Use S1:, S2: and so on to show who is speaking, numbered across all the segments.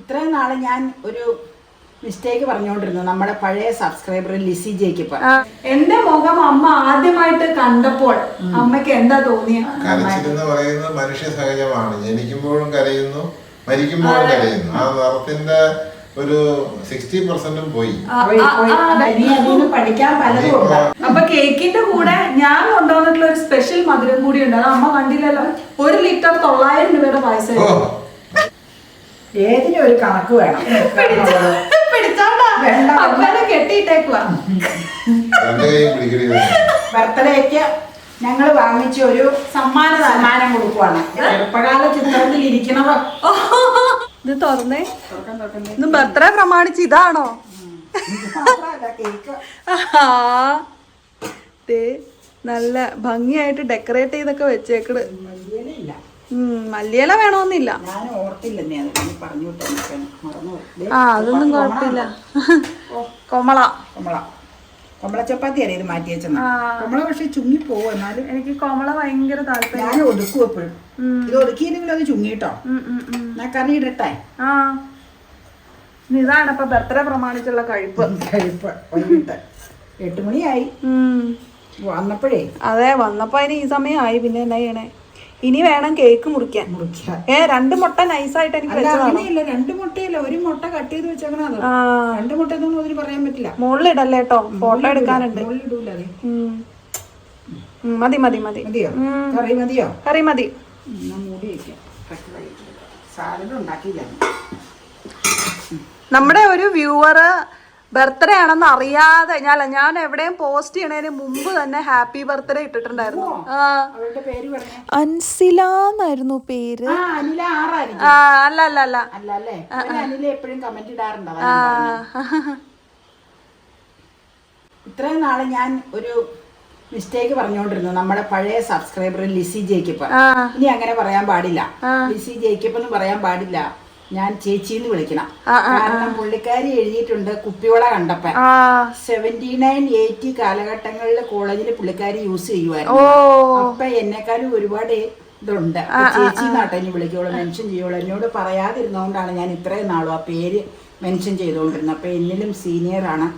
S1: ഇത്രയും നാളെ ഞാൻ ഒരു മിസ്റ്റേക്ക് പറഞ്ഞുകൊണ്ടിരുന്നു നമ്മുടെ പഴയ സബ്സ്ക്രൈബർ ലിസി ജേക്കിപ്പ്
S2: എന്റെ മുഖം അമ്മ ആദ്യമായിട്ട് കണ്ടപ്പോൾ അമ്മയ്ക്ക് എന്താ തോന്നിയത്
S3: കരച്ചിലെന്ന് പറയുന്നത് മനുഷ്യ സഹജമാണ്. ജനിക്കുമ്പോഴും കരയുന്നു മരിക്കുമ്പോഴും കരയുന്നു. ആ നിറത്തിന്റെ ഒരു സിക്സ്റ്റി പെർസെന്റും പോയി.
S1: പഠിക്കാൻ പലതും
S2: അപ്പൊ കേക്കിന്റെ കൂടെ ഞാൻ കൊണ്ടുവന്നിട്ടുള്ള ഒരു സ്പെഷ്യൽ മധുരം കൂടി ഉണ്ട്. അത് അമ്മ കണ്ടില്ലല്ലോ. ഒരു ലിറ്റർ തൊള്ളായിരം രൂപയുടെ പൈസ
S1: ഏതിനും ഒരു കണക്ക് വേണം. ബർത്ത്ഡേക്ക് ഞങ്ങൾ വാങ്ങിച്ച ഒരു
S2: സമ്മാന
S1: സമ്മാനം കൊടുക്കുവാണ്. ചെറുപ്പകാല ചിത്രത്തിൽ ഇരിക്കണവ
S2: ഇത് തുറന്നേ. ഇത് ബർത്ത്ഡേ പ്രമാണിച്ച് ഇതാണോ? നല്ല ഭംഗിയായിട്ട് ഡെക്കറേറ്റ് ചെയ്തൊക്കെ വെച്ചേക്കണ്. ഉം, മല്ലിയില വേണമെന്നില്ല
S1: ഞാൻ പറഞ്ഞു
S2: ആ അതൊന്നും കുഴപ്പമില്ല. കൊമള.
S1: കൊമള. കൊമള ചപ്പാത്തി അറിയത് മാറ്റി കൊമള പക്ഷെ ചുങ്ങി പോവും എന്നാലും.
S2: എനിക്ക് കൊമള ഭയങ്കര താല്പര്യം.
S1: ഞാൻ ഒതുക്കും എപ്പോഴും. ഇത് ഒതുക്കിയില്ലെങ്കിലും അത് ചുങ്ങിട്ടോ. ഞാൻ കറി ഇടട്ടെ?
S2: ആ. ഇതാണ് ഇപ്പൊ ബർത്ത്ഡേ പ്രമാണിച്ചുള്ള കഴിപ്പ്.
S1: കഴിപ്പ്. വൈകിട്ട് എട്ട് മണിയായി.
S2: ഉം.
S1: വന്നപ്പോഴേ.
S2: അതെ വന്നപ്പോ അതിന് ഈ സമയമായി പിന്നെ എന്നാ ചെയ്യണേ? ഇനി വേണം കേക്ക് മുറിക്കാൻ.
S1: മുറിക്കാൻ.
S2: ഏ രണ്ട് മുട്ട നൈസായിട്ട് എനിക്ക്
S1: രണ്ട് മുട്ടയല്ല ഒരു മുട്ട കട്ട് ചെയ്ത്
S2: ആ.
S1: രണ്ട് മുട്ട എന്നൊന്നും അതിന് പറയാൻ പറ്റില്ല.
S2: മുകളിലിടല്ലേ കേട്ടോ ഫോട്ടോ എടുക്കാനുണ്ട്. മതി മതി മതി.
S1: മതിയോ. കറി മതിയോ?
S2: കറി മതി. നമ്മുടെ ഒരു വ്യൂവറ് ബർത്ത്ഡേ ആണെന്ന് അറിയാതെ ഞാൻ ഞാൻ എവിടെയും പോസ്റ്റ് ചെയ്യണതിന് മുമ്പ് തന്നെ ഹാപ്പി ബർത്ത്ഡേ ഇട്ടിട്ടുണ്ടായിരുന്നു. ആ.
S1: അവളുടെ പേര്
S2: അൻസില എന്നായിരുന്നു പേര്?
S1: ആ അനില ആറായിരിക്കും.
S2: ആ അല്ല അല്ല അല്ല.
S1: ഇത്രയും നാളെ ഞാൻ ഒരു മിസ്റ്റേക്ക് പറഞ്ഞുകൊണ്ടിരുന്നു നമ്മുടെ പഴയ സബ്സ്ക്രൈബർ ലിസി ജേക്കിപ്പ്
S2: ആ.
S1: ഇനി അങ്ങനെ പറയാൻ പാടില്ല. ലിസി ജേക്കിപ്പ് എന്ന് പറയാൻ പാടില്ല. ഞാൻ ചേച്ചിന്ന് വിളിക്കണം. കാരണം പുള്ളിക്കാരി എഴുതിയിട്ടുണ്ട് കുപ്പിയോള കണ്ടപ്പൻ
S2: ആ.
S1: സെവന്റി നയൻ എയ്റ്റി കാലഘട്ടങ്ങളിൽ കോളേജിൽ പുള്ളിക്കാരി യൂസ്
S2: ചെയ്യുവായിരുന്നു.
S1: ചെയ്യുമായിരുന്നു അപ്പൊ എന്നെക്കാളും ഒരുപാട് ഇതുണ്ട്. ചേച്ചി നാട്ടെ വിളിക്കുള്ളൂ വിളിക്കോളൂ മെൻഷൻ ചെയ്യുള്ളൂ എന്നോട് പറയാതിരുന്നോണ്ടാണ് ഞാൻ ഇത്രയും നാളും ആ പേര് മെൻഷൻ ചെയ്തുകൊണ്ടിരുന്നത്. അപ്പൊ എന്നിലും സീനിയർ ആണ്.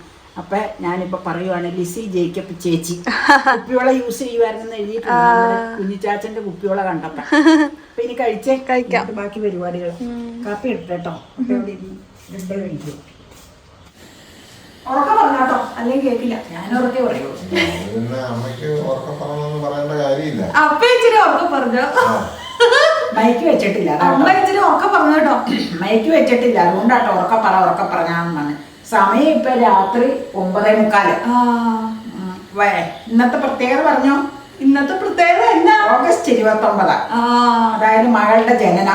S1: അപ്പൊ ഞാനിപ്പോ പറയുവാണ് ലിസി ജേക്കബ് ചേച്ചി കുപ്പിയോള യൂസ് ചെയ്യുമായിരുന്നു എഴുതിയിട്ടുണ്ട് കുഞ്ഞിച്ചാച്ചന്റെ കുപ്പിയോള കണ്ടപ്പോ. ഇനി കഴിച്ചേ.
S2: കഴിക്കാം.
S1: ബാക്കി പരിപാടികൾ. കാപ്പി എടുത്തേട്ടോ അപ്പൊ ഇവിടെ ഇരുന്ന് ഇടേ കഴിക്കൂ
S2: ഉറക്കം പറഞ്ഞാട്ടോ അല്ലെങ്കിൽ
S1: ഞാൻ ഉറക്കെ
S3: അമ്മയ്ക്ക് ഉറക്കം പറഞ്ഞൊന്നും പറയേണ്ട കാര്യമില്ല.
S2: അപ്പ ഇച്ചിരി ഉറക്കം പറഞ്ഞു?
S1: മൈക്ക് വെച്ചിട്ടില്ല.
S2: അമ്മ ഇച്ചിരി ഉറക്കം പറഞ്ഞു കേട്ടോ
S1: മൈക്ക് വെച്ചിട്ടില്ല. അതുകൊണ്ടാട്ടോ ഉറക്ക പറ ഉറക്ക പറഞ്ഞാന്നാണ് സമയം ഇപ്പൊ രാത്രി ഒമ്പതേ മുക്കാൽ. ഇന്നത്തെ പ്രത്യേകത പറഞ്ഞോ?
S2: ഇന്നത്തെ പ്രത്യേകത എന്നാ
S1: ഓഗസ്റ്റ് ഇരുപത്തി ഒമ്പതാ അതായത് മകളുടെ ജനന.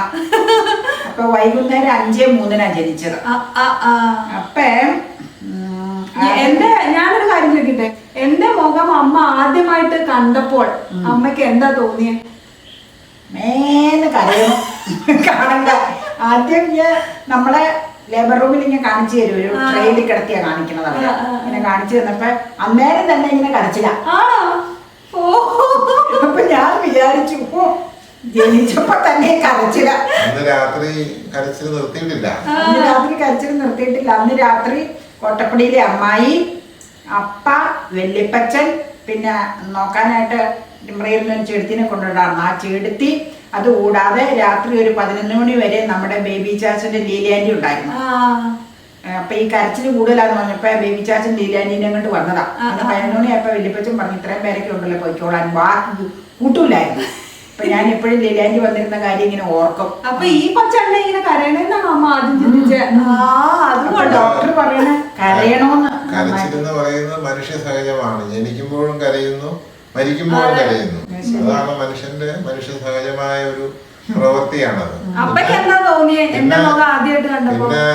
S1: അപ്പൊ വൈകുന്നേരം അഞ്ചേ മൂന്നിനാ ജനിച്ചത്. അപ്പേ
S2: എന്റെ ഞാനൊരു കാര്യം ചോദിക്കട്ടെ? എന്റെ മുഖം അമ്മ ആദ്യമായിട്ട് കണ്ടപ്പോൾ അമ്മയ്ക്ക് എന്താ തോന്നിയ?
S1: മേന്ന് കരയണം കാണണ്ട. ആദ്യം നമ്മളെ ലേബർ റൂമിൽ ഇങ്ങനെ കാണിച്ചു തരും ഒരു ട്രെയിനിൽ കിടത്തിയാ കാണിക്കണത് അവർ ഇങ്ങനെ കാണിച്ചു തന്നപ്പോ അന്നേരം തന്നെ ഇങ്ങനെ കരച്ചില്ല അപ്പൊ ഞാൻ വിചാരിച്ചു ഓ ജനിച്ചപ്പോ തന്നെ കരച്ചില.
S3: അന്ന് രാത്രി കരച്ചിൽ നിർത്തിയിട്ടില്ല.
S1: അന്ന് രാത്രി കരച്ചിൽ നിർത്തിയിട്ടില്ല. അന്ന് രാത്രി കോട്ടപ്പടിയിലെ അമ്മായി അപ്പ വെല്ലിപ്പച്ചൻ പിന്നെ നോക്കാനായിട്ട് മൃഗത്തിന് ചെടുത്തിനെ കൊണ്ടുണ്ടായിരുന്നു ആ ചെടുത്തി അതുകൂടാതെ രാത്രി ഒരു പതിനൊന്ന് മണി വരെ നമ്മുടെ ബേബി ചാച്ചന്റെ ലീലാൻഡി ഉണ്ടായിരുന്നു.
S2: ആ.
S1: അപ്പൊ ഈ കരച്ചിൽ കൂടുതലാന്ന് പറഞ്ഞപ്പോ ബേബി ചാച്ചൻ ലീലാനീനെ കൊണ്ട് വന്നതാ. അന്ന് പതിനൊന്ന് മണിയായപ്പോ വല്യപ്പച്ചൻ പറഞ്ഞു ഇത്രയും പേരൊക്കെ ഉണ്ടല്ലോ പോയിക്കോളാൻ വാ കൂട്ടൂലായിരുന്നു അപ്പൊ ഞാൻ എപ്പോഴും ലീലാൻഡി വന്നിരുന്ന കാര്യം ഇങ്ങനെ ഓർക്കും.
S2: അപ്പൊ ഈ പച്ചണ്ണ ഇങ്ങനെ കരയണെന്നാണ് അമ്മ ആദ്യം ചിന്തിച്ചേ? ആ അതുകൊണ്ടോ
S1: ഡോക്ടർ പറയണ കരയണോന്ന്.
S3: കരച്ചിലെന്ന് പറയുന്നത് മനുഷ്യ സഹജമാണ്. ജനിക്കുമ്പോഴും കരയുന്നു മരിക്കുമ്പോഴും കരയുന്നു. അതാണ് മനുഷ്യന്റെ മനുഷ്യ സഹജമായ ഒരു പ്രവൃത്തിയാണത്.
S2: അപ്പയ്ക്ക് എന്താ തോന്നിയേ? എന്റെ മുഖം ആദ്യമായിട്ട് കണ്ടപ്പോ?
S3: പിന്നെ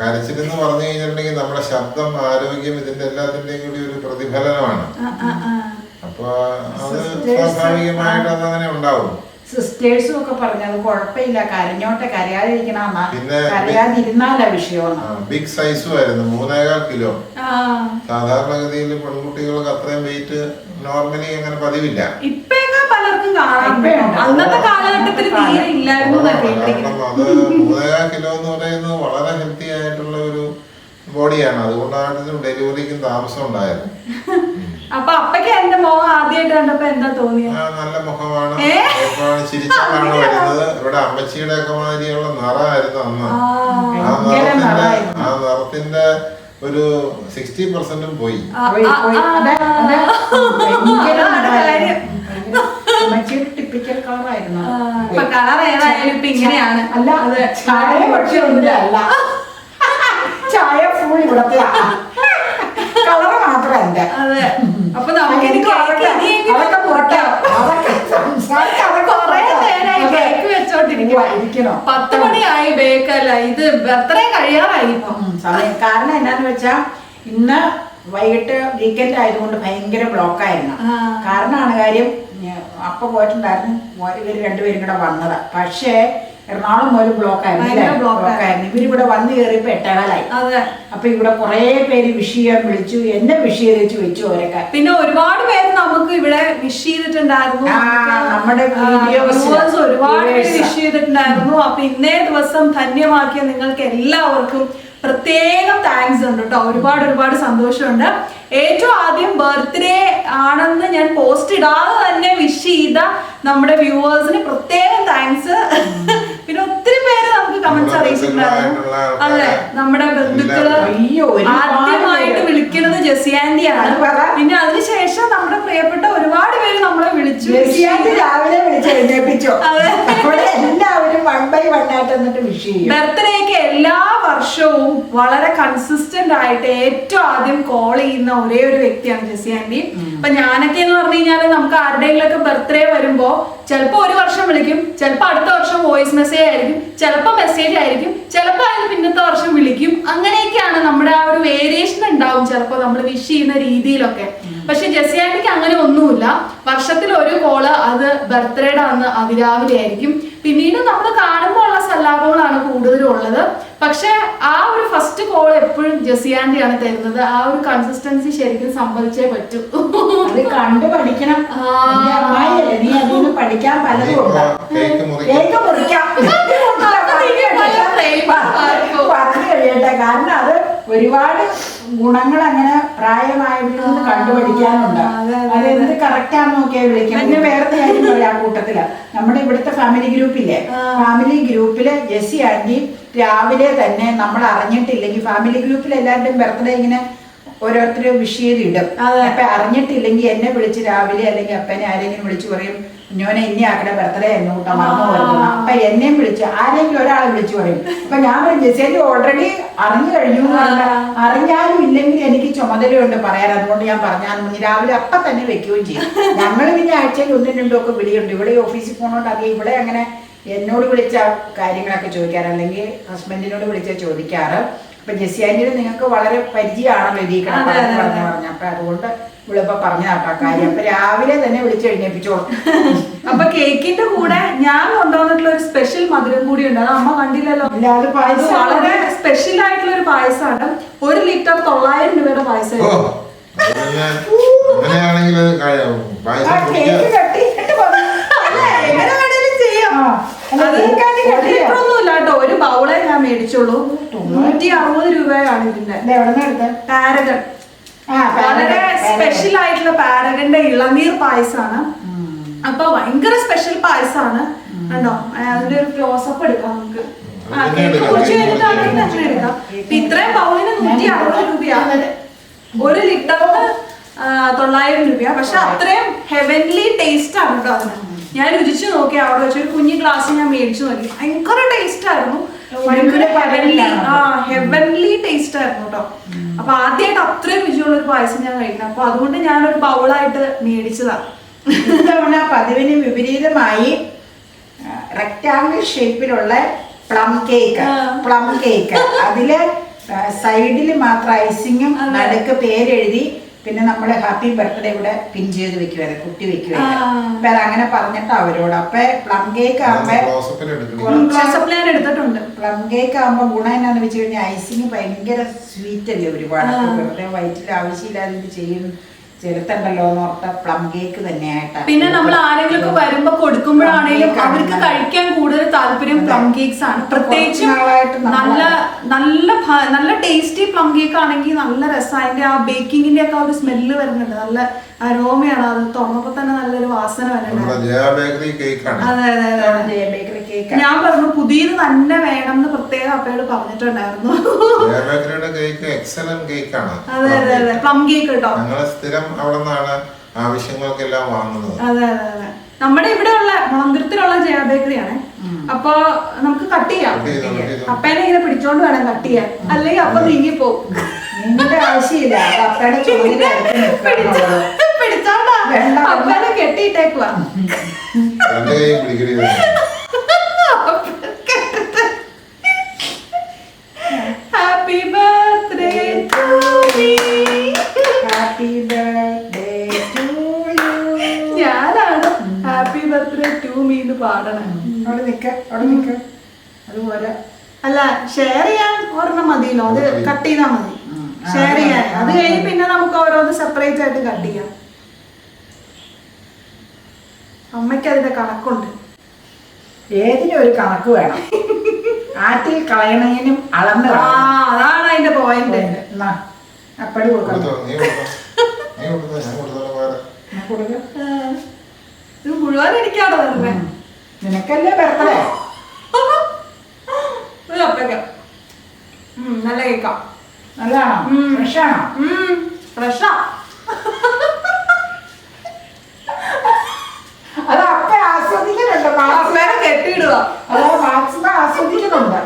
S3: കരച്ചിലെന്ന് പറഞ്ഞു കഴിഞ്ഞിട്ടുണ്ടെങ്കിൽ നമ്മുടെ ശബ്ദം ആരോഗ്യം ഇതിന്റെ എല്ലാത്തിന്റെയും കൂടി ഒരു പ്രതിഫലനമാണ്. അപ്പൊ അത് സ്വാഭാവികമായിട്ട് അതങ്ങനെ ഉണ്ടാവും.
S1: സിസ്റ്റേഴ്സും ഒക്കെ പറഞ്ഞു അത് കുഴപ്പമില്ല കരഞ്ഞോട്ടെ കരയാതിരിക്കണമെന്നാ കരയാതിരുന്നാലാ
S3: ബിഗ് സൈസും ആയിരുന്നു മൂന്നേകാൽ കിലോ. സാധാരണഗതിയിൽ പെൺകുട്ടികൾക്ക് അത്രയും വെയിറ്റ് നോർമലി അങ്ങനെ പതിവില്ല.
S2: ഇപ്പൊ പലർക്കും
S1: കാണാൻ
S2: അന്നത്തെ കാലഘട്ടത്തിൽ തീരെ ഇല്ലായിരുന്നു
S3: മൂന്നേകാൽ കിലോ എന്ന് പറയുന്നത് വളരെ ഹെൽത്തി ആയിട്ടുള്ള ഒരു ബോഡിയാണ് അതുകൊണ്ടാണ് ഡെലിവറിക്കും താമസം ഉണ്ടായത്.
S2: അപ്പൊ അപ്പക്ക് എന്റെ മുഖം ആദ്യമായിട്ട് കണ്ടപ്പോ എന്താ തോന്നിയത്
S3: നല്ല മുഖമാണ്? ചിരിച്ചാണ് വരുന്നത്. ഇവിടെ അമ്മച്ചിയുടെ ഒക്കെ മാതിരിയുള്ള നിറമായിരുന്നു അന്ന്.
S2: ആ,
S3: നിറത്തിന്റെ. ആ നിറത്തിന്റെ ഒരു സിക്സ്റ്റി പെർസെന്റും പോയി.
S1: ടിപ്പിക്കൽ കളറായിരുന്നു
S2: ഇപ്പൊ കളർ ഏതായാലും ഇപ്പൊ ഇങ്ങനെയാണ്.
S1: അല്ല
S2: അതെ
S1: ചായ പക്ഷെ ഒന്നും അല്ല ചായ ഫുൾ ഇവിടത്തെ കളറ് മാത്രമല്ല
S2: അതെ. അപ്പൊ നമുക്ക്
S1: അതൊക്കെ- അതൊക്കെ പോട്ടെ.
S2: കേക്ക് പത്ത് മണിയായി ബേക്കല്ല ഇത് എത്രയും കഴിയാറായി
S1: സമയം. കാരണം എന്നാന്ന് വെച്ചാ ഇന്ന് വൈകിട്ട് വീക്കെൻഡ് ആയതുകൊണ്ട് ഭയങ്കര
S2: ബ്ലോക്കായിരുന്നു
S1: കാരണമാണ് കാര്യം അപ്പ പോയിട്ടുണ്ടായിരുന്നു. ഇവർ രണ്ടുപേരും കൂടെ വന്നതാ. പക്ഷേ എറണാകുളം പോലും ബ്ലോക്ക് ആയിരുന്നു
S2: ഭയങ്കര
S1: ഇല്ലേ?
S2: block
S1: block ആയിരുന്നു ഇവരിവിടെ വന്ന് കയറിയപ്പോ എട്ടേകാലായി. അപ്പൊ ഇവിടെ കുറേ പേര് വിഷ് ചെയ്യാൻ വിളിച്ചു. എന്നെ വിഷ് ചെയ്ത് വെച്ചു അവരൊക്കെ.
S2: പിന്നെ ഒരുപാട് പേര് നമുക്ക് ഇവിടെ വിഷ് ചെയ്തിട്ടുണ്ടായിരുന്നു.
S1: നമ്മുടെ
S2: ഒരുപാട് പേര്. വിഷ് ചെയ്തിട്ടുണ്ടായിരുന്നു. അപ്പൊ ഇന്നേ ദിവസം ധന്യമാക്കിയ നിങ്ങൾക്ക് എല്ലാവർക്കും പ്രത്യേകം താങ്ക്സ് ഉണ്ട് കേട്ടോ ഒരുപാട് ഒരുപാട് സന്തോഷമുണ്ട്. ഏറ്റവും ആദ്യം ബർത്ത്ഡേ ആണെന്ന് ഞാൻ പോസ്റ്റ് ഇടാതെ തന്നെ വിഷ് ചെയ്ത നമ്മുടെ വ്യൂവേഴ്സിന് പ്രത്യേകം താങ്ക്സ് പിന്നെ ഒത്തിരി പേര് നമുക്ക് കമന്റ്സ് അറിയിച്ചിട്ടുണ്ടായിരുന്നു.
S3: അല്ലെ?
S2: നമ്മുടെ
S1: ബന്ധുക്കൾ
S2: ആദ്യമായിട്ട്. വിളിക്കുന്നത് ജെസിയാന്റിയാണ്
S1: ആണ്. പറ.
S2: പിന്നെ അതിനുശേഷം നമ്മുടെ പ്രിയപ്പെട്ട ഒരുപാട് പേര് നമ്മളെ വിളിച്ചു.
S1: ജെസിയാന്റെ രാവിലെ വിളിച്ചു എഴുന്നേപ്പിച്ചോ. എല്ലാവരും വൺ ബൈ വൺ ആയിട്ട് എന്നിട്ട് വിഷ് ചെയ്യും.
S2: ബർത്ത്ഡേക്ക് എല്ലാ വളരെ കൺസിസ്റ്റന്റ് ആയിട്ട് ഏറ്റവും ആദ്യം കോൾ ചെയ്യുന്ന ഒരേ ഒരു വ്യക്തിയാണ് ജെസി ആന്റി. അപ്പൊ ഞാനൊക്കെ എന്ന് പറഞ്ഞു കഴിഞ്ഞാൽ നമുക്ക് ആരുടെയെങ്കിലും ഒക്കെ ബർത്ത്ഡേ വരുമ്പോ ചിലപ്പോ ഒരു വർഷം വിളിക്കും ചിലപ്പോ അടുത്ത വർഷം വോയിസ് മെസ്സേജ് ആയിരിക്കും ചിലപ്പോ മെസ്സേജ് ആയിരിക്കും ചിലപ്പോ അതിന് പിന്നത്തെ വർഷം വിളിക്കും. അങ്ങനെയൊക്കെയാണ് നമ്മുടെ ആ ഒരു വേരിയേഷൻ ഉണ്ടാവും ചിലപ്പോ നമ്മൾ വിഷ് ചെയ്യുന്ന രീതിയിലൊക്കെ. പക്ഷെ ജെസി അങ്ങനെ ഒന്നുമില്ല. വർഷത്തിൽ ഒരു കോൾ അത് ബർത്ത്ഡേയുടെ അന്ന് അതിരാവിലെ ആയിരിക്കും. പിന്നീട് നമ്മൾ കാണുമ്പോൾ ഉള്ള സല്ലാപങ്ങളാണ് കൂടുതലും ഉള്ളത്. പക്ഷെ ആ ഒരു ഫസ്റ്റ് കോൾ എപ്പോഴും ജെസിയാന്റിയാണ് തരുന്നത്. ആ ഒരു കൺസിസ്റ്റൻസി ശരിക്കും സംഭവിച്ചേ പറ്റൂ.
S1: അത് കണ്ടു പഠിക്കണം. നീ പഠിക്കാൻ പലതും പറഞ്ഞു കഴിയട്ടെ. കാരണം അത് ഒരുപാട് ഗുണങ്ങൾ അങ്ങനെ പ്രായമായവരിൽ നിന്ന്
S2: അതെ,
S1: അതെന്ത് കറക്റ്റാന്ന് നോക്കിയാൽ വിളിക്കാം പിന്നെ വേറെ കാര്യം പറയാം കൂട്ടത്തിൽ. നമ്മുടെ ഇവിടുത്തെ ഫാമിലി ഗ്രൂപ്പില്ലേ ഫാമിലി ഗ്രൂപ്പിൽ ജെസ്സി ആന്റി രാവിലെ തന്നെ നമ്മൾ അറിഞ്ഞിട്ടില്ലെങ്കിൽ ഫാമിലി ഗ്രൂപ്പിൽ എല്ലാവരുടെയും ബർത്ത്ഡേ ഇങ്ങനെ ഓരോരുത്തരും വിഷ് ചെയ്തിടും അപ്പൊ അറിഞ്ഞിട്ടില്ലെങ്കിൽ എന്നെ വിളിച്ച് രാവിലെ അല്ലെങ്കിൽ അപ്പനെ ആരെങ്കിലും വിളിച്ച് പറയും കുഞ്ഞോനെ ഇനി ആക്കടെ ബർത്ത്ഡേ എന്ന് കൂട്ടാൻ മറന്നു പോയിരുന്നു അപ്പൊ എന്നെയും വിളിച്ച് ആരെങ്കിലും ഒരാളെ വിളിച്ചു പറയും. അപ്പൊ ഞാൻ പറഞ്ഞു ജെസ്സിന്റെ ഓൾറെഡി അറിഞ്ഞു കഴിഞ്ഞു എന്ന് അറിഞ്ഞാലും ഇല്ലെങ്കിൽ എനിക്ക് ചുമതലയുണ്ട് പറയാൻ. അതുകൊണ്ട് ഞാൻ പറഞ്ഞാൽ ഇനി രാവിലെ അപ്പൊ തന്നെ വെക്കുകയും ചെയ്യും. ഞങ്ങൾ പിന്നെ ആഴ്ചയിൽ ഒന്നും രണ്ടും ഒക്കെ വിളിയുണ്ട്. ഇവിടെ ഓഫീസിൽ പോകണോണ്ട് അറിയാം ഇവിടെ അങ്ങനെ എന്നോട് വിളിച്ച കാര്യങ്ങളൊക്കെ ചോദിക്കാറ്. അല്ലെങ്കിൽ ഹസ്ബൻഡിനോട് വിളിച്ച ചോദിക്കാറ്. അപ്പൊ ജെസ്സിയാന്റെ നിങ്ങൾക്ക് വളരെ പരിചയമാണല്ലോ ഇരിക്കണം
S2: അതെ, അതെ,
S1: പറഞ്ഞു പറഞ്ഞു. അപ്പൊ അതുകൊണ്ട് ഇവളിപ്പോ പറഞ്ഞതാട്ടോ കാര്യം. അപ്പൊ രാവിലെ തന്നെ വിളിച്ചു എഴുന്നേപ്പിച്ചോളും.
S2: അപ്പൊ കേക്കിന്റെ കൂടെ ഞാൻ കൊണ്ടുവന്നിട്ടുള്ള ഒരു സ്പെഷ്യൽ മധുരം കൂടി ഉണ്ട്. അത് അമ്മ കണ്ടില്ലല്ലോ.
S1: അത് പായസം
S2: വളരെ സ്പെഷ്യൽ ആയിട്ടുള്ള ഒരു പായസമാണ് ഒരു ലിറ്റർ തൊള്ളായിരം രൂപയുടെ പായസം ഒരു
S1: ബൗളേ
S2: ലിറ്റർ കേട്ടോ. ഒരു ബൗളെ ഞാൻ മേടിച്ചോളൂ നൂറ്റി അറുപത് രൂപയാണ് ഇതിന്റെ? പാരഗൺ വളരെ. സ്പെഷ്യൽ ആയിട്ടുള്ള പാരഗന്റെ ഇളനീർ പായസാണ്. അപ്പൊ ഭയങ്കര സ്പെഷ്യൽ പായസാണ്. കണ്ടോ? അതിന്റെ ഒരു ക്ലോസപ്പ് എടുക്കാം നമുക്ക്.
S3: എടുക്കാം,
S2: കഴിഞ്ഞിട്ടാണെങ്കിൽ അങ്ങനെ എടുക്കാം. ഇത്രയും പൗലിന് നൂറ്റി അറുപത് രൂപയാണ്. ഒരു ലിറ്ററിന് തൊള്ളായിരം രൂപ പക്ഷെ അത്രയും ഹെവൻലി ടേസ്റ്റ് ആണ് കേട്ടോ അതിന്. ഞാൻ രുചിച്ചു നോക്കി അവിടെ വെച്ച് ഒരു കുഞ്ഞു ഗ്ലാസ് ഞാൻ മേടിച്ചു നോക്കി. ഭയങ്കര ടേസ്റ്റ് ആയിരുന്നു. ഹെവൻലി ആ ഹെവൻലി ടേസ്റ്റ് ആയിരുന്നു കേട്ടോ അപ്പൊ ആദ്യമായിട്ട് അത്രയും രുചിയുള്ള ഒരു പായസം ഞാൻ കഴിക്കണം അപ്പൊ അതുകൊണ്ട് ഞാനൊരു ബൗളായിട്ട് മേടിച്ചതാ.
S1: ഇത്തവണ പതിവിന് വിപരീതമായി റെക്ടാംഗിൾ ഷേപ്പിലുള്ള പ്ലം കേക്ക്. പ്ലം കേക്ക് അതിൽ സൈഡിൽ മാത്രം ഐസിങ്ങും. നടുക്ക് പേരെഴുതി പിന്നെ നമ്മൾ ഹാപ്പി ബർത്ത്ഡേ ഇവിടെ പിൻ ചെയ്ത് വെക്കുവായിരുന്നു കുട്ടി വെക്കുവായിരുന്നു.
S2: ആ.
S1: അപ്പൊ അത് അങ്ങനെ പറഞ്ഞിട്ട് അവരോട്. അപ്പൊ പ്ലം കേക്ക് ആകുമ്പോ
S2: എടുത്തിട്ടുണ്ട്.
S1: പ്ലം കേക്ക് ആകുമ്പോ ഗുണം എന്നാന്ന് വെച്ച് കഴിഞ്ഞാൽ ഐസിങ് ഭയങ്കര സ്വീറ്റ് അല്ലേ ഒരുപാട് വെറുതെ വയറ്റിൽ ആവശ്യമില്ലാതെ ഇത് ചെയ്യും. ചെറുത്തുണ്ടല്ലോ എന്ന് ഓർത്ത പ്ലം കേക്ക് തന്നെയായിട്ടാണ്
S2: പിന്നെ നമ്മൾ ആരെങ്കിലും വരുമ്പോ കൊടുക്കുമ്പോഴാണെങ്കിലും അവർക്ക്. കഴിക്കാൻ കൂടുതൽ താല്പര്യം പ്ലം കേക്ക്സ് ആണ്. പ്രത്യേകിച്ചും നല്ല നല്ല നല്ല ടേസ്റ്റി പ്ലം കേക്ക് ആണെങ്കിൽ നല്ല രസം. അതിന്റെ ആ ബേക്കിങ്ങിന്റെ ഒക്കെ ഒരു സ്മെല്ല് വരുന്നുണ്ട്. നല്ല അരോമയാണ് അത് തുറന്നപ്പോ തന്നെ നല്ലൊരു വാസന
S3: നമ്മുടെ
S2: വരുന്നുണ്ട്
S3: ജയ ബേക്കറി കേക്കാണ്
S2: അതെ അതെ അതെ ജയ
S1: ബേക്കറി കേക്ക്
S2: ഞാൻ പറഞ്ഞു പുതിയത് തന്നെ വേണം എന്ന് പ്രത്യേകം അപ്പയോട് പറഞ്ഞിട്ടുണ്ടായിരുന്നു.
S3: കേക്ക് എക്സലന്റ് കേക്കാണ്
S2: അതെ അതെ അതെ. പ്ലം കേക്ക് കേട്ടോ.
S3: ഞങ്ങൾ സ്ഥിരം അവിടെ നിന്നാണ് ആവശ്യങ്ങൾക്കെല്ലാം വാങ്ങുന്നത്.
S2: അതെ അതെ അതെ. നമ്മുടെ ഇവിടെയുള്ള മന്ദിരത്തിലുള്ള ജയ ബേക്കറിയാണ് അപ്പൊ നമുക്ക് കട്ട് ചെയ്യാം. അപ്പേനെ ഇങ്ങനെ പിടിച്ചോണ്ട് വേണം കട്ട് ചെയ്യാൻ. അല്ലെങ്കിൽ അപ്പൊ നീങ്ങി പോകും
S1: നിന്റെ ആവശ്യമില്ല. അപ്പയുടെ ചുമലിൽ
S2: പിടിച്ചോണ്ടാ.
S1: വേണ്ട.
S2: അപ്പേനെ കെട്ടിയിട്ടേക്കുവാ
S3: രണ്ട് കൈ പിടിക്കരുത്
S2: happy birthday to me
S1: happy birthday to you
S2: ഞാനാണ് ഹാപ്പി ബർത്ത്ഡേ ടു മീ എന്ന് പാടണേ
S1: അവിടെ നിക്ക അവിടെ നിക്ക അതുപോലെ
S2: അല്ല ഷെയർ ചെയ്യാൻ ഒരെണ്ണം മതിയല്ലോ. അത്. കട്ട് ചെയ്താൽ മതി. ഷെയർ ചെയ്യാൻ.
S1: ആ,
S2: അത്. കഴിഞ്ഞ് പിന്നെ നമുക്ക് ഓരോന്ന് സെപ്പറേറ്റ് ആയിട്ട് കട്ട് ചെയ്യാം. അമ്മയ്ക്ക് അതിന്റെ കണക്കുണ്ട്.
S1: ഏതിനും ഒരു കണക്ക് വേണം. ആറ്റിൽ കളയണതിനും അളന്ന്
S2: ആ അതാണ് അതിന്റെ പോയിന്റ്
S1: എന്നാ, അപ്പടി കൊടുക്കണം
S2: ഇത് മുഴുവൻ എനിക്കാണോ
S1: നിനക്കല്ലേ ബർത്ത്ഡേ
S2: കപ്പയ്ക്ക നല്ല കേക്കാം.
S1: നല്ലതാണോ?
S2: ഉം.
S1: ഫ്രഷാണോ?
S2: ഫ്രഷാ.
S1: അത് അപ്പ ആസ്വദിക്കുന്നുണ്ട്
S2: അമ്മേനെ കെട്ടിയിടുക.
S1: അതായത് മാക്സിമം ആസ്വദിക്കുന്നുണ്ട്.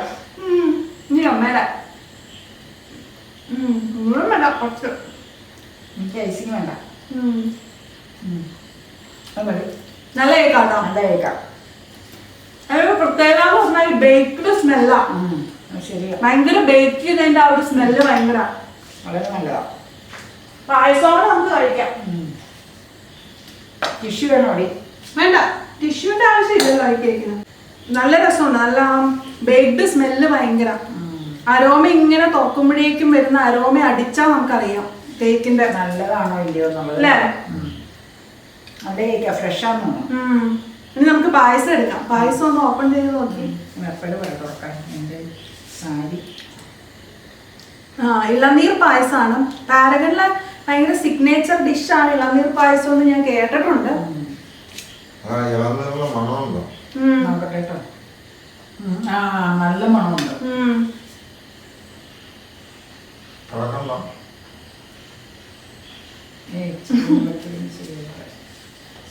S2: ഇനി മുഴുവൻ വേണ്ട കുറച്ച്.
S1: എനിക്ക് ഐസിങ് വേണ്ട.
S2: നല്ല കേക്കാട്ടോ.
S1: നല്ല
S2: അതിനൊരു പ്രത്യേകത എന്ന് പറഞ്ഞാൽ ബേക്ക്ഡ് സ്മെല്ലാ
S1: ശരിയാ.
S2: ഭയങ്കര ബേക്ക് ചെയ്തതിന്റെ ആ ഒരു സ്മെല്ല് ഭയങ്കര.
S1: വളരെ നല്ലതാ.
S2: പായസമാണ് നമുക്ക് കഴിക്കാം.
S1: ടിഷ്യൂ വേണോടി.
S2: വേണ്ട ടിഷ്യൂന്റെ ആവശ്യമില്ലല്ലോ കഴിക്കുന്നത് നല്ല രസമുണ്ട്. നല്ല ബേക്ക്ഡ് സ്മെല്ല് ഭയങ്കര. അരോമ ഇങ്ങനെ തുറക്കുമ്പോഴേക്കും വരുന്ന അരോമ അടിച്ചാൽ നമുക്കറിയാം തേക്കിന്റെ
S1: നല്ലതാണോ ഇല്ലയോ എന്നുള്ളത്.
S2: അല്ലേ?
S1: ആണോ അവിടെ ഫ്രഷ്
S2: ഉം. ഇനി നമുക്ക് പായസം എടുക്കാം. പായസം ഒന്ന് ഓപ്പൺ ചെയ്ത് നോക്കി. ആ ഇളനീർ പായസമാണ് പാരഗണിലെ ഭയങ്കര സിഗ്നേച്ചർ ഡിഷാണ് ഇളനീർ പായസം എന്ന് ഞാൻ കേട്ടിട്ടുണ്ട്.
S1: നല്ല മണമുണ്ട്.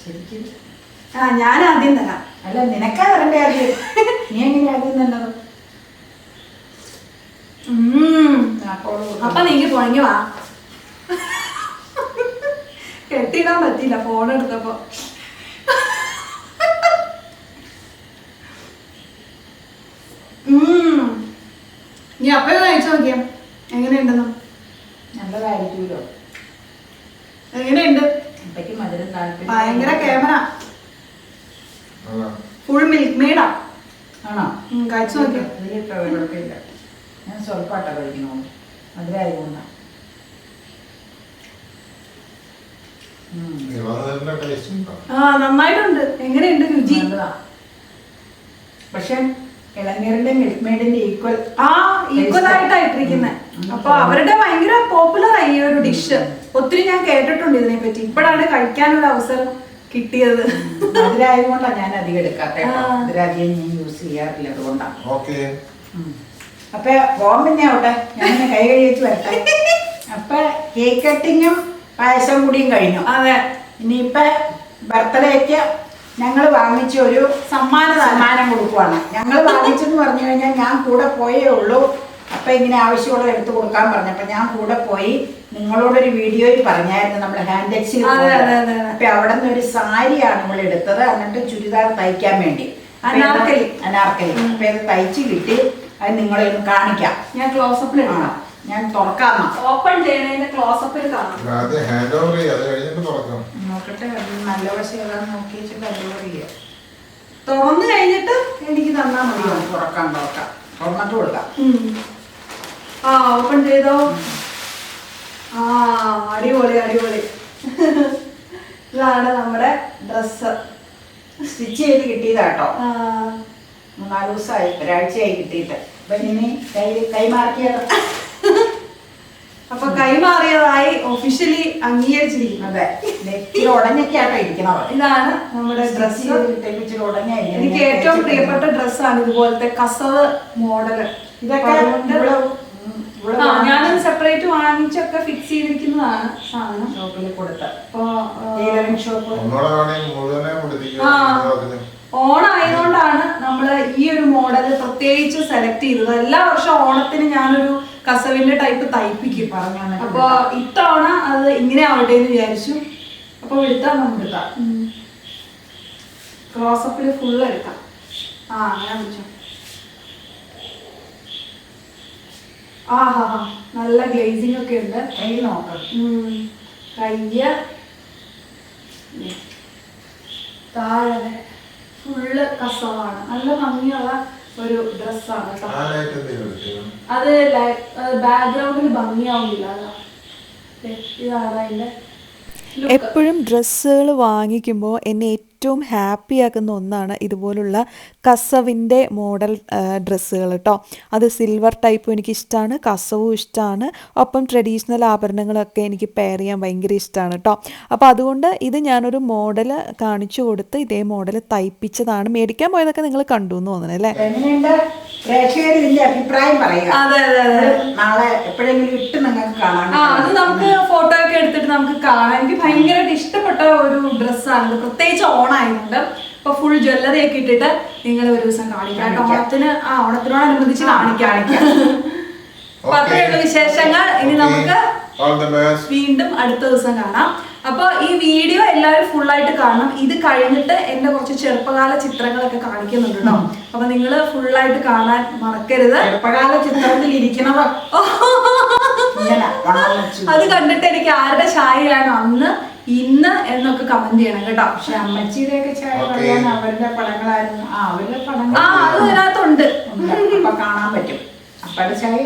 S1: ശരിക്കും
S2: ആ ഞാൻ ആദ്യം തരാം
S1: അല്ല നിനക്കാ വരണ്ടേ ആദ്യം? നീ എങ്ങനെ ആദ്യം തന്നത്.
S2: അപ്പൊ നീക്ക് തുടങ്ങി വാ. കെട്ടിയിടാൻ പറ്റിയില്ല ഫോൺ എടുത്തപ്പോ. നീ അപ്പഴ കഴിച്ചു നോക്കിയാ. എങ്ങനെയുണ്ടെന്നോ?
S1: നല്ലതായിരിക്കുമല്ലോ
S2: എങ്ങനെയുണ്ട്? ഭയങ്കര ക്യാമറ ഫുൾ മിൽക്ക് മെയ്ഡാ
S1: ആണോ?
S2: കഴിച്ചു നോക്കിയാ
S1: അതിലിട്ടോ കുഴപ്പമില്ല. ഞാൻ സ്വല്പാട്ടാ കഴിക്കണോ മധുരമായതുകൊണ്ടാ
S2: ആ നന്നായിട്ടുണ്ട്. എങ്ങനെയുണ്ട് രുചി?
S1: പക്ഷെ ഇളനീറിന്റെ മിൽക്ക് മെയ്ഡിന്റെ ഈക്വൽ
S2: ആ ഈക്വൽ ആയിട്ടാ ഇട്ടിരിക്കുന്നത്
S1: ഉം.
S2: അപ്പൊ അവരുടെ ഭയങ്കര പോപ്പുലർ ആയി ഈ ഒരു ഡിഷ് ഒത്തിരി ഞാൻ കേട്ടിട്ടുണ്ട് ഇതിനെ പറ്റി ഇപ്പോഴാണ് കഴിക്കാനുള്ള അവസരം. കിട്ടിയത്.
S1: മധുരമായതുകൊണ്ടാ ഞാൻ അധികം എടുക്കാത്ത കേട്ടോ.
S2: ആ.
S1: മധുരം അധികം ഞാൻ യൂസ് ചെയ്യാറില്ല അതുകൊണ്ടാണ്
S3: ഓക്കെ.
S1: അപ്പൊ പിന്നെ ആവട്ടെ. ഞാൻ കൈ കഴിച്ച് വരട്ടെ. അപ്പൊ കേക്ക് കട്ടിങ്ങും പായസം കൂടിയും കഴിഞ്ഞു.
S2: അതെ.
S1: ഇനിയിപ്പ ബർത്ത്ഡേക്ക് ഞങ്ങൾ വാങ്ങിച്ച ഒരു
S2: സമ്മാന
S1: സമ്മാനം കൊടുക്കുവാണ്. ഞങ്ങൾ വാങ്ങിച്ചെന്ന് പറഞ്ഞു കഴിഞ്ഞാൽ ഞാൻ കൂടെ പോയേ ഉള്ളൂ. അപ്പൊ ഇങ്ങനെ ആവശ്യമുള്ളത് എടുത്തു കൊടുക്കാൻ പറഞ്ഞപ്പോൾ ഞാൻ കൂടെ പോയി നിങ്ങളോടൊരു വീഡിയോയിൽ പറഞ്ഞായിരുന്നു നമ്മൾ ഹാൻഡ് എക്സിൽ അപ്പം അവിടെ നിന്ന് ഒരു സാരിയാണ് നമ്മൾ എടുത്തത്. എന്നിട്ട് ചുരിദാർ തയ്ക്കാൻ വേണ്ടി.
S2: അനാർക്കലി.
S1: അനാർക്കലി. അപ്പൊ ഇത് തയ്ച്ച് കിട്ടി. അത് നിങ്ങളെ ഒന്ന് കാണിക്കാം.
S2: ഞാൻ ക്ലോസപ്പിൽ
S1: ആ, ഞാൻ തുറക്കാം
S2: ഓപ്പൺ ചെയ്യണതിന്റെ ക്ലോസപ്പിൽ കാണാം.
S3: ആദ്യം ഹാൻഡ് ഓവർ ചെയ്യുക അത് കഴിഞ്ഞിട്ട് തുറക്കാം.
S1: നോക്കട്ടെ അത് നല്ല വശം ഏതാന്ന് നോക്കി വെച്ചിട്ട് അല്ലോ ചെയ്യാം.
S2: തുറന്നു കഴിഞ്ഞിട്ട് എനിക്ക്
S1: തന്നാൽ
S2: മതി.
S1: തുറക്കാം തുറക്കാം. തുറന്നിട്ട് കൊടുക്കാം.
S2: ആ ഓപ്പൺ ചെയ്തോ? ആ അടിപൊളി അടിപൊളി. ഇതാണ് നമ്മുടെ ഡ്രസ്സ്
S1: സ്റ്റിച്ച് ചെയ്ത് കിട്ടിയതാട്ടോ മൂന്നാൽ ദിവസമായി ഒരാഴ്ചയായി കിട്ടിയിട്ട്. അപ്പൊ ഇനി കൈ കൈമാറിയത്
S2: അപ്പൊ കൈമാറിയതായി ഒഫീഷ്യലി അംഗീകരിച്ചിരിക്കുന്നു.
S1: അതെ. നെറ്റിൽ ഉടഞ്ഞൊക്കെയാട്ടോ ഇരിക്കണം
S2: ഇതാണ് നമ്മുടെ ഡ്രസ്സ്
S1: ഉടഞ്ഞായിരിക്കും
S2: എനിക്ക് ഏറ്റവും പ്രിയപ്പെട്ട ഡ്രസ്സാണ് ഇതുപോലത്തെ കസവ് മോഡൽ.
S1: ഇതൊക്കെ
S2: ആ ഞാനത് സെപ്പറേറ്റ് വാങ്ങിച്ചൊക്കെ ഫിക്സ് ചെയ്തിരിക്കുന്നതാണ് സാധനം.
S1: ഷോപ്പിൽ കൊടുത്ത. Tailoring shop.
S2: ഓണായതുകൊണ്ടാണ് നമ്മൾ ഈ ഒരു മോഡൽ പ്രത്യേകിച്ച് സെലക്ട് ചെയ്തത്. എല്ലാ വർഷവും ഓണത്തിന് ഞാനൊരു കസവിന്റെ ടൈപ്പ് തയ്പ്പിക്കും
S1: പറഞ്ഞാണ്.
S2: അപ്പൊ ഇത്തവണ അത് ഇങ്ങനെ ആവട്ടെ എന്ന് വിചാരിച്ചു. അപ്പൊ എടുത്താൽ നമുക്ക്
S1: എടുക്കാം.
S2: ക്ലോസപ്പിൽ ഫുള്ള് എടുക്കാം. ആ അങ്ങനെ പിടിച്ചോ ആ ഹാ ഹാ നല്ല ഗ്ലേസിംഗ് ഒക്കെ ഉണ്ട്.
S1: കൈ നോക്കാം.
S2: കയ്യ്. താഴെ ഫുള്ള് കസവാണ്. നല്ല ഭംഗിയുള്ള ഒരു ഡ്രസ്സാണ് അത് ബാക്ക്ഗ്രൗണ്ടിൽ ഭംഗിയാവുന്നില്ല അതാ ഇതാണ്
S4: എപ്പോഴും ഡ്രസ്സുകൾ വാങ്ങിക്കുമ്പോൾ എന്നെ ഏറ്റവും ഹാപ്പി ആക്കുന്ന ഒന്നാണ് ഇതുപോലുള്ള കസവിന്റെ മോഡൽ ഡ്രസ്സുകൾ കേട്ടോ അത് സിൽവർ ടൈപ്പും എനിക്ക് ഇഷ്ടമാണ് കസവും ഇഷ്ടമാണ് ഒപ്പം ട്രഡീഷണൽ ആഭരണങ്ങളൊക്കെ എനിക്ക് പെയർ ചെയ്യാൻ ഭയങ്കര ഇഷ്ടമാണ് കേട്ടോ അപ്പോൾ അതുകൊണ്ട് ഇത് ഞാനൊരു മോഡൽ കാണിച്ചു കൊടുത്ത് ഇതേ മോഡൽ തയ്പ്പിച്ചതാണ്. മേടിക്കാൻ പോയതൊക്കെ നിങ്ങൾ കണ്ടു എന്ന് തോന്നുന്നു അല്ലേ
S1: അഭിപ്രായം
S2: അതെ അതെ
S1: നാളെ എപ്പോഴെങ്കിലും ഇട്ട് നിങ്ങൾക്ക് കാണാം
S2: ആ അത് നമുക്ക് ഫോട്ടോ ഒക്കെ എടുത്തിട്ട് നമുക്ക് കാണാം എനിക്ക് ഭയങ്കരമായിട്ട് ഇഷ്ടപ്പെട്ട ഒരു ഡ്രസ്സാണ് പ്രത്യേകിച്ച് ഓണായതുകൊണ്ട് ഇപ്പൊ ഫുൾ ജ്വല്ലറി ഒക്കെ ഇട്ടിട്ട് നിങ്ങൾ ഒരു ദിവസം കാണിക്കാം. ഓണത്തിന് ആ ഓണത്തിനോടനുബന്ധിച്ച് കാണിക്കാം. അപ്പൊ അത്രയുള്ള വിശേഷങ്ങൾ. ഇനി നമുക്ക് വീണ്ടും അടുത്ത ദിവസം കാണാം. അപ്പോൾ ഈ വീഡിയോ എല്ലാവരും ഫുൾ ആയിട്ട് കാണണം. ഇത് കഴിഞ്ഞിട്ട് എന്റെ കുറച്ച് ചെറുപ്പകാല ചിത്രങ്ങളൊക്കെ കാണിക്കുന്നുണ്ട് കേട്ടോ അപ്പൊ നിങ്ങൾ ആയിട്ട് കാണാൻ മറക്കരുത്.
S1: ചെറുപ്പകാല ചിത്രത്തിൽ ഇരിക്കണവർ
S2: അത് കണ്ടിട്ട് എനിക്ക് ആരുടെ ചായയാണ് അന്ന് ഇന്ന് എന്നൊക്കെ കമന്റ് ചെയ്യണം കേട്ടോ.
S1: പക്ഷെ അമ്മച്ചിയുടെ ഒക്കെ ചായ പറയാൻ അവരുടെ പടങ്ങളായിരുന്നു. ആ അവരുടെ പടങ്ങൾ
S2: ആ അത് ഇതിനകത്തുണ്ട്
S1: അപ്പൊ കാണാൻ പറ്റും. അപ്പയുടെ ചായ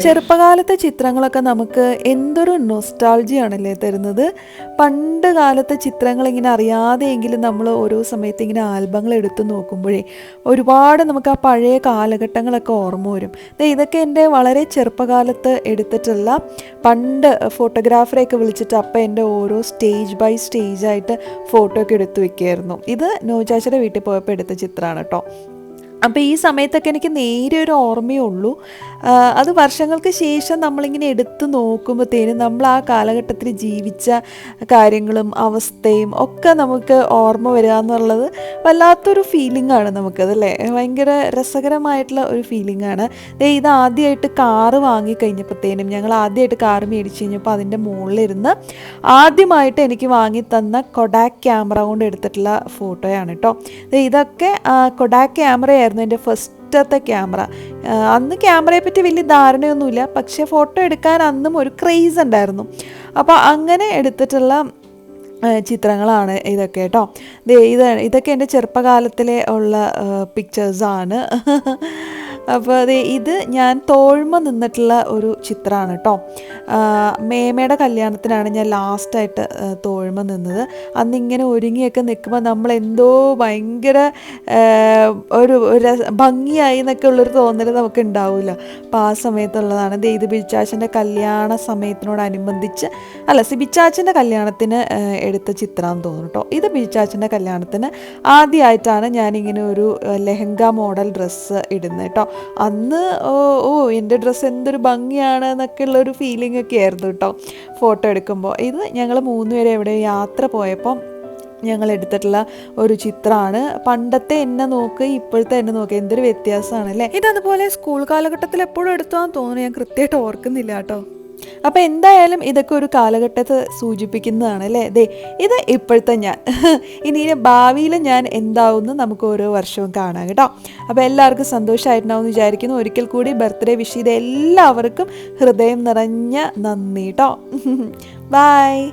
S4: ചെറുപ്പകാലത്തെ ചിത്രങ്ങളൊക്കെ നമുക്ക് എന്തൊരു നൊസ്റ്റാൾജിയാണല്ലേ തരുന്നത്? പണ്ട് കാലത്തെ ചിത്രങ്ങൾ ഇങ്ങനെ അറിയാതെയെങ്കിലും നമ്മൾ ഓരോ സമയത്ത് ഇങ്ങനെ ആൽബങ്ങൾ എടുത്ത് നോക്കുമ്പോഴേ ഒരുപാട് നമുക്ക് ആ പഴയ കാലഘട്ടങ്ങളൊക്കെ ഓർമ്മ വരും. ദേ ഇതൊക്കെ എന്റെ വളരെ ചെറുപ്പകാലത്ത് എടുത്തിട്ടുള്ള പണ്ട് ഫോട്ടോഗ്രാഫറെയൊക്കെ വിളിച്ചിട്ട് അപ്പം എന്റെ ഓരോ സ്റ്റേജ് ബൈ സ്റ്റേജായിട്ട് ഫോട്ടോ ഒക്കെ എടുത്ത് വെക്കുമായിരുന്നു ഇത് നോജാച്ചയുടെ വീട്ടിൽ പോയപ്പോൾ എടുത്ത ചിത്രമാണ് കേട്ടോ. അപ്പോൾ ഈ സമയത്തൊക്കെ എനിക്ക് നേരെ ഒരു ഓർമ്മയേ ഉള്ളൂ. അത് വർഷങ്ങൾക്ക് ശേഷം നമ്മളിങ്ങനെ എടുത്തു നോക്കുമ്പോഴത്തേനും നമ്മൾ ആ കാലഘട്ടത്തിൽ ജീവിച്ച കാര്യങ്ങളും അവസ്ഥയും ഒക്കെ നമുക്ക് ഓർമ്മ വരിക എന്നുള്ളത് വല്ലാത്തൊരു ഫീലിംഗ് ആണ് നമുക്കതല്ലേ? ഭയങ്കര രസകരമായിട്ടുള്ള ഒരു ഫീലിംഗ് ആണ്. ഇത് ആദ്യമായിട്ട് കാറ് വാങ്ങിക്കഴിഞ്ഞപ്പോഴത്തേനും ഞങ്ങൾ ആദ്യമായിട്ട് കാറ് മേടിച്ച് കഴിഞ്ഞപ്പോൾ അതിന്റെ മുകളിലിരുന്ന് ആദ്യമായിട്ട് എനിക്ക് വാങ്ങി തന്ന കൊഡാക് ക്യാമറ കൊണ്ട് എടുത്തിട്ടുള്ള ഫോട്ടോയാണ് കേട്ടോ ഇതൊക്കെ കൊഡാക് ക്യാമറയായിരുന്നു എന്റെ ഫസ്റ്റത്തെ ക്യാമറ. അന്ന് ക്യാമറയെ പറ്റി വലിയ ധാരണയൊന്നുമില്ല. പക്ഷേ ഫോട്ടോ എടുക്കാൻ അന്നും ഒരു ക്രേസ് ഉണ്ടായിരുന്നു. അപ്പോൾ അങ്ങനെ എടുത്തിട്ടുള്ള ചിത്രങ്ങളാണ് ഇതൊക്കെ കേട്ടോ. ഇത് ഇതൊക്കെ എന്റെ ചെറുപ്പകാലത്തിലെ ഉള്ള പിക്ചേഴ്സാണ് അപ്പോൾ അതെ ഇത് ഞാൻ തോഴ്മ നിന്നിട്ടുള്ള ഒരു ചിത്രമാണ് കേട്ടോ. മേമയുടെ കല്യാണത്തിനാണ് ഞാൻ ലാസ്റ്റായിട്ട് തോഴ്മ നിന്നത്. അന്ന് ഇങ്ങനെ ഒരുങ്ങിയൊക്കെ നിൽക്കുമ്പോൾ നമ്മൾ എന്തോ ഭയങ്കര ഒരു ഭംഗിയായി എന്നൊക്കെ ഉള്ളൊരു തോന്നൽ നമുക്ക് ഉണ്ടാവില്ല അപ്പോൾ ആ സമയത്തുള്ളതാണ്. ഇത് ബിച്ചാച്ചന്റെ കല്യാണ സമയത്തിനോടനുബന്ധിച്ച് അല്ല സി ബിച്ചാച്ചന്റെ കല്യാണത്തിന് എടുത്ത ചിത്രമാണ് തോന്നുന്നു കേട്ടോ. ഇത് ബിച്ചാച്ചന്റെ കല്യാണത്തിന് ആദ്യമായിട്ടാണ് ഞാനിങ്ങനെ ഒരു ലെഹങ്ക മോഡൽ ഡ്രസ്സ് ഇടുന്നത് കേട്ടോ. അന്ന് ഓ ഓ എന്റെ ഡ്രസ്സ് എന്തൊരു ഭംഗിയാണ് എന്നൊക്കെ ഉള്ള ഒരു ഫീലിംഗ് ഒക്കെ ആയിരുന്നു കേട്ടോ ഫോട്ടോ എടുക്കുമ്പോൾ ഇത് ഞങ്ങൾ മൂന്നുപേരെ എവിടെ യാത്ര പോയപ്പം ഞങ്ങൾ എടുത്തിട്ടുള്ള ഒരു ചിത്രമാണ് പണ്ടത്തെ എന്നെ നോക്ക് ഇപ്പോഴത്തെ എന്നെ നോക്ക് എന്തൊരു വ്യത്യാസമാണ് അല്ലേ ഇതതുപോലെ സ്കൂൾ കാലഘട്ടത്തിൽ എപ്പോഴും എടുത്താന്ന് തോന്നുന്നു. ഞാൻ കൃത്യമായിട്ട് ഓർക്കുന്നില്ല കേട്ടോ അപ്പോൾ എന്തായാലും ഇതൊക്കെ ഒരു കാലഘട്ടത്തെ സൂചിപ്പിക്കുന്നതാണ് അല്ലേ? ദേ ഇത് ഇപ്പോഴത്തെ ഞാൻ. ഇനി ഭാവിയിൽ ഞാൻ എന്താവും നമുക്ക് ഓരോ വർഷവും കാണാം കേട്ടോ. അപ്പോൾ എല്ലാവർക്കും സന്തോഷമായിട്ടുണ്ടാവും എന്ന് വിചാരിക്കുന്നു. ഒരിക്കൽ കൂടി ബർത്ത്ഡേ വിഷ് ചെയ്ത എല്ലാവർക്കും ഹൃദയം നിറഞ്ഞ നന്ദി കേട്ടോ. ബൈ